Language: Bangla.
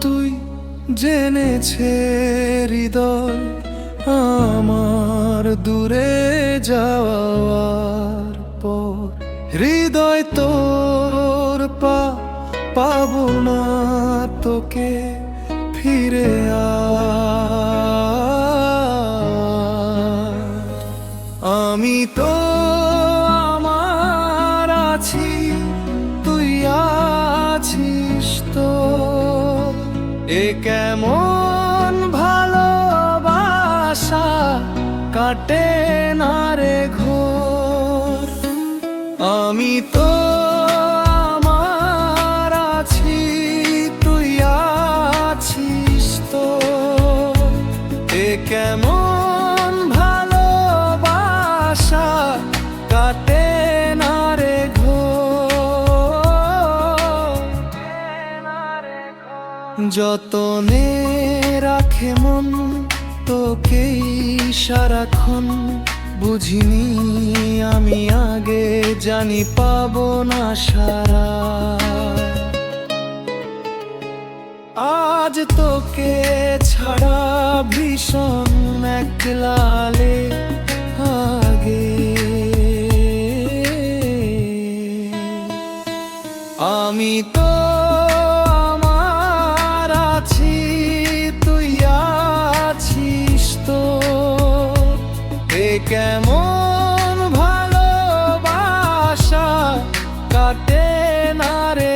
তুই জেনেছে হৃদয় আমার দূরে যাওয়ার পর। হৃদয় তোর পা পাবো না তোকে ফিরে আমি তো এ কেমন ভালোবাসা কাটে না রে ঘোর? আমি তো যতনে রাখে মন, তোকেই সারাক্ষণ বুঝিনি আমি আগে, জানি পাবো না সারা। আজ তোকে ছাড়া ভীষণ একলালে আগে। আমি তো কেমন ভালোবাসা কাটে না রে?